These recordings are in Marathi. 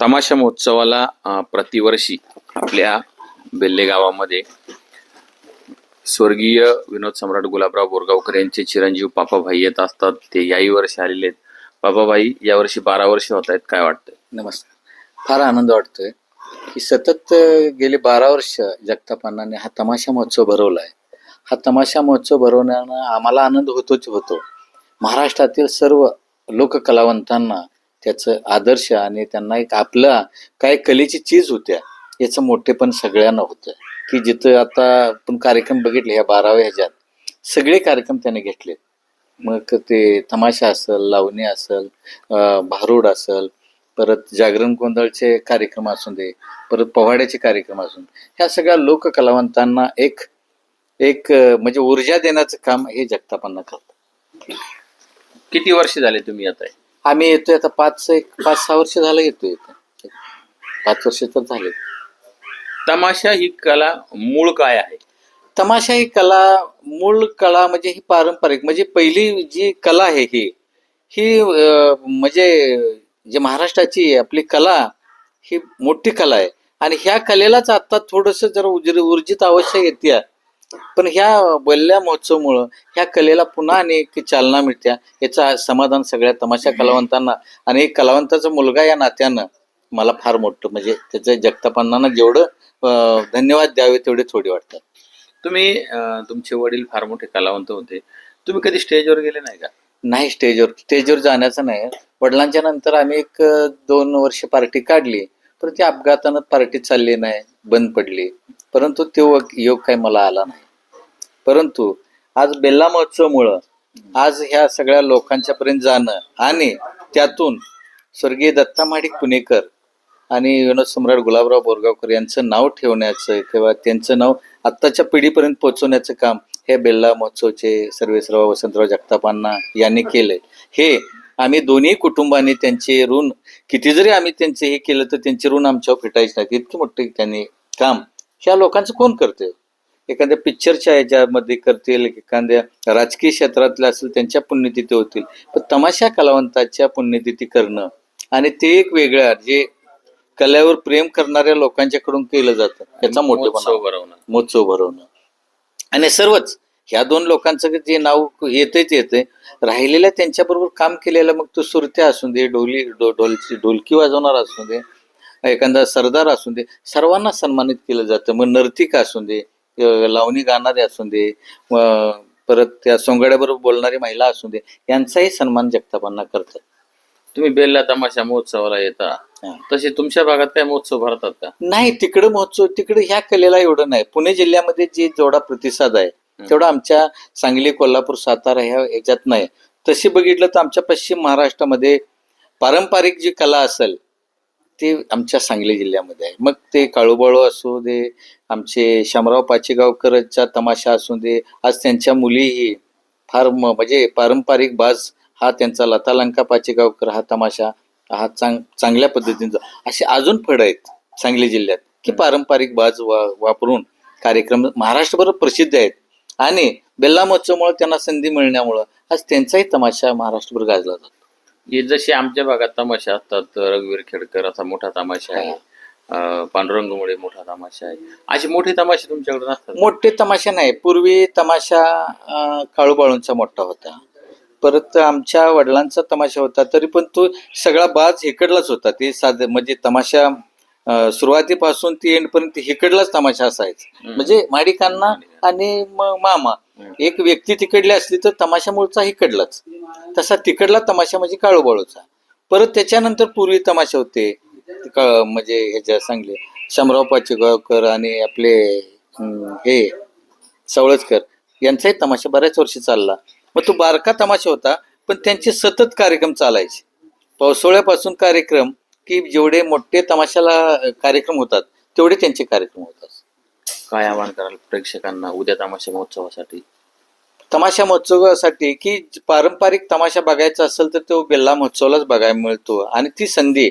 तमाशा महोत्सवाला प्रतिवर्षी आपल्या बेल्ले गावामध्ये स्वर्गीय विनोद सम्राट गुलाबराव बोरगावकर यांचे चिरंजीव पापाभाई येत असतात. ते याही वर्षी आलेले आहेत. पापाभाई यावर्षी बारा वर्ष होत आहेत. काय वाटतंय? नमस्कार. फार आनंद वाटतोय की सतत गेले बारा वर्ष जगतापांनाने हा तमाशा महोत्सव भरवलाय. हा तमाशा महोत्सव भरवण्यानं आम्हाला आनंद होतोच होतो. महाराष्ट्रातील सर्व लोककलावंतांना त्याचं आदर्श आणि त्यांना एक आपला काय कलेची चीज होत्या याचं मोठेपण सगळ्यांना होतं. की जिथं आता आपण कार्यक्रम बघितले ह्या बाराव्या ह्याच्यात सगळे कार्यक्रम त्याने घेतले. मग ते तमाशा असेल लावणी असेल भारूड असेल परत जागरण गोंधळचे कार्यक्रम असू दे परत पोवाड्याचे कार्यक्रम असून ह्या सगळ्या लोककलावंतांना एक एक म्हणजे ऊर्जा देण्याचं काम हे जगतापांना करतात किती वर्ष झाले तुम्ही आता आहे आम्ही येतोय आता पाच एक पाच सहा वर्ष झालं येतोय इथं. पाच वर्ष तर झाले तमाशा ही कला मूळ काय आहे? तमाशा ही कला मूळ कला म्हणजे ही पारंपरिक म्हणजे पहिली जी कला आहे ही ही अं, म्हणजे जे महाराष्ट्राची आपली कला ही मोठी कला आहे. आणि ह्या कलेलाच आता थोडस जरा उजर ऊर्जित अवश्य येते. पण ह्या बल्ल्या महोत्सवमुळं ह्या कलेला पुन्हा एक चालना मिळत्या. याचं समाधान सगळ्या तमाशा कलावंतांना आणि कलावंताचा मुलगा या नात्यानं मला फार मोठं म्हणजे त्याचं जगतापांना जेवढं धन्यवाद द्यावे तेवढे थोडे वाटतात. तुम्ही तुमचे वडील फार मोठे कलावंत होते. तुम्ही कधी स्टेजवर गेले नाही का? नाही स्टेजवर स्टेजवर जाण्याचं नाही. वडिलांच्या नंतर आम्ही एक दोन वर्ष पार्टी काढली. पण ती अपघातानं पार्टी चालली नाही बंद पडली. परंतु तो योग काही मला आला नाही. परंतु आज बेल्ला महोत्सवमुळं आज ह्या सगळ्या लोकांच्या पर्यंत जाणं आणि त्यातून स्वर्गीय दत्ता माडिक पुणेकर आणि विनोद सम्राट गुलाबराव बोरगावकर यांचं नाव ठेवण्याचं किंवा त्यांचं नाव आत्ताच्या पिढीपर्यंत पोहोचवण्याचं काम हे बेल्ला महोत्सवचे सर्वेसराव वसंतराव जगतापांना यांनी केलंय. हे आम्ही दोन्ही कुटुंबांनी त्यांचे ऋण किती जरी आम्ही त्यांचे हे केलं तर त्यांचे ऋण आमच्यावर फिटायचे नाहीत. इतके मोठे त्यांनी काम ह्या लोकांचं कोण करते एखाद्या पिक्चरच्या ह्याच्यामध्ये करतील एखाद्या राजकीय क्षेत्रातल्या असेल त्यांच्या पुण्यतिथी होतील. पण तमाशा कलावंताच्या पुण्यतिथी करणं आणि ते एक वेगळ्या जे कलेवर प्रेम करणाऱ्या लोकांच्याकडून केलं जातं याचा मोठेपणा. महोत्सव भरवणं. महोत्सव भरवणं. आणि सर्वच ह्या दोन लोकांचं जे नाव येतेच येते राहिलेल्या त्यांच्याबरोबर काम केलेलं मग तो सुरत्या असू दे ढोली ढोलची ढोलकी वाजवणार असू दे एखादा सरदार असू दे सर्वांना सन्मानित केलं जातं. मग नर्तिक असू दे लावणी गाणारे असू दे परत त्या सोंगाड्याबरोबर बोलणारी महिला असू दे यांचाही सन्मान जगतापांना करतात. तुम्ही बेल्ला तमाशा महोत्सवाला येता. तसे तुमच्या भागात काय महोत्सव भरतात का? नाही तिकडं महोत्सव तिकडे ह्या कलेला एवढं नाही. पुणे जिल्ह्यामध्ये जे जेवढा प्रतिसाद आहे तेवढा आमच्या सांगली कोल्हापूर सातारा ह्या ह्याच्यात नाही. तशी बघितलं तर आमच्या पश्चिम महाराष्ट्रामध्ये पारंपरिक जी कला असेल ते आमच्या सांगली जिल्ह्यामध्ये आहे. मग ते काळूबाळू असू दे आमचे शामराव पाचेगावकरचा तमाशा असू दे आज त्यांच्या मुलीही फार म्हणजे पारंपरिक बाज हा त्यांचा लतालंका पाचेगावकर हा तमाशा हा चांग चांगल्या पद्धतीचा असे अजून फड आहेत सांगली जिल्ह्यात की पारंपरिक बाज वा वापरून कार्यक्रम महाराष्ट्रभर प्रसिद्ध आहेत. आणि बेल्ला महोत्सवमुळे त्यांना संधी मिळण्यामुळं आज त्यांचाही तमाशा महाराष्ट्रभर गाजला जातो. हे जसे आमच्या भागात तमाशा असतात रघुवीर खेडकर असा मोठा तमाशा आहे पांडुरंग मुळे मोठा तमाशा आहे. असे मोठे तमाशे तुमच्याकडे नसतात? मोठे तमाशे नाही. पूर्वी तमाशा काळूबाळूंचा मोठा होता. परत आमच्या वडिलांचा तमाशा होता तरी पण तो सगळा बाज हिकडलाच होता. ते साध म्हणजे तमाशा सुरुवातीपासून ती एंडपर्यंत हिकडलाच तमाशा असायचा. म्हणजे माडिकांना आणि मामा. एक व्यक्ती तिकडली असली तर तमाशा मूळचा हिकडलाच. तसा तिकडला तमाशा म्हणजे काळूबाळूचा. परत त्याच्यानंतर पूर्वी तमाशे होते. म्हणजे ह्याच्या सांगले शामराव पाचेगावकर आणि आपले हे सवळजकर यांचाही तमाशा बऱ्याच वर्षी चालला. मग तो बारका तमाशा होता पण त्यांचे सतत कार्यक्रम चालायचे. पावसाळ्यापासून कार्यक्रम की जेवढे मोठे तमाशाला कार्यक्रम होतात तेवढे त्यांचे कार्यक्रम होतात. काय आवाहन कराल प्रेक्षकांना उद्या तमाशा महोत्सवासाठी? तमाशा महोत्सवासाठी की पारंपरिक तमाशा बघायचा असेल तर तो बेल्ला महोत्सवालाच बघायला मिळतो. आणि ती संधी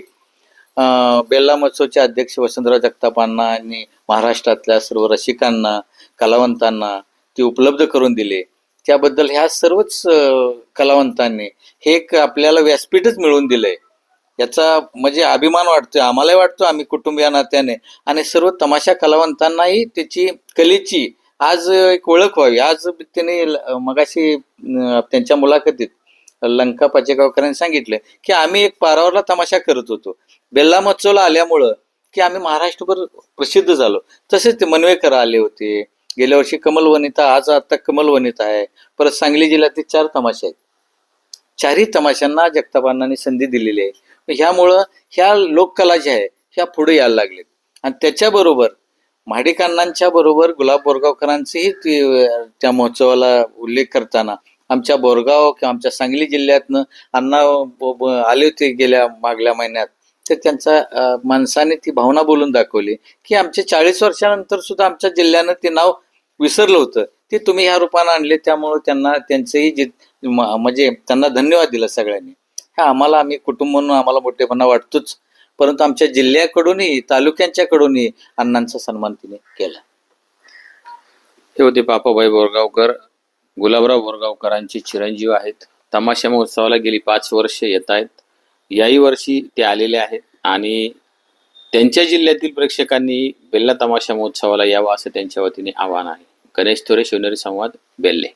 बेल्ला महोत्सवचे अध्यक्ष वसंतराव जगतापांना आणि महाराष्ट्रातल्या सर्व रसिकांना कलावंतांना ती उपलब्ध करून दिले. त्याबद्दल ह्या सर्वच कलावंतांनी हे एक आपल्याला व्यासपीठच मिळवून दिलंय. याचा म्हणजे अभिमान वाटतोय आम्हालाही वाटतो आम्ही कुटुंबीय नात्याने. आणि सर्व तमाशा कलावंतांनाही त्याची कलेची आज एक ओळख व्हावी. आज त्यांनी मगाशी त्यांच्या मुलाखतीत लंका पाचेगावकरांनी सांगितलं की आम्ही एक पारावरला तमाशा करत होतो. बेल्ला महोत्सवला आल्यामुळं की आम्ही महाराष्ट्रभर प्रसिद्ध झालो. तसेच ते मनवेकर आले होते. गेल्या वर्षी कमल वनिता आज आता कमल वनिता आहे. परत सांगली जिल्ह्यातील चार तमाशे आहेत. चारही तमाशांना जगतापांना संधी दिलेली आहे. ह्यामुळं ह्या लोककला ज्या आहे ह्या पुढे यायला लागलेत. आणि त्याच्याबरोबर महाडिकांनांच्या बरोबर गुलाब बोरगावकरांचेही त्या महोत्सवाला उल्लेख करताना आमच्या बोरगाव किंवा आमच्या सांगली जिल्ह्यातनं अण्णा आले होते गेल्या मागल्या महिन्यात. तर त्यांचा माणसाने ती भावना बोलून दाखवली की आमच्या चाळीस वर्षानंतर सुद्धा आमच्या जिल्ह्यानं ते नाव विसरलं होतं. ते तुम्ही ह्या रूपानं आणले त्यामुळं त्यांना त्यांचंही जे म्हणजे त्यांना धन्यवाद दिला सगळ्यांनी. हा आम्हाला आम्ही कुटुंब म्हणून आम्हाला मोठेपणा वाटतोच. परंतु आमच्या जिल्ह्याकडूनही तालुक्यांच्याकडूनही अण्णांचा सन्मान तिने केला. हे होते पापाबाई बोरगावकर गुलाबराव बोरगावकरांचे चिरंजीव आहेत. तमाशा महोत्सवाला गेली पाच वर्ष येत आहेत. याही वर्षी ते आलेले आहेत आणि त्यांच्या जिल्ह्यातील प्रेक्षकांनी बेल्ला तमाशा महोत्सवाला यावा असं त्यांच्या वतीने आवाहन आहे. गणेश थोरे शिवनेरी संवाद बेल्ले.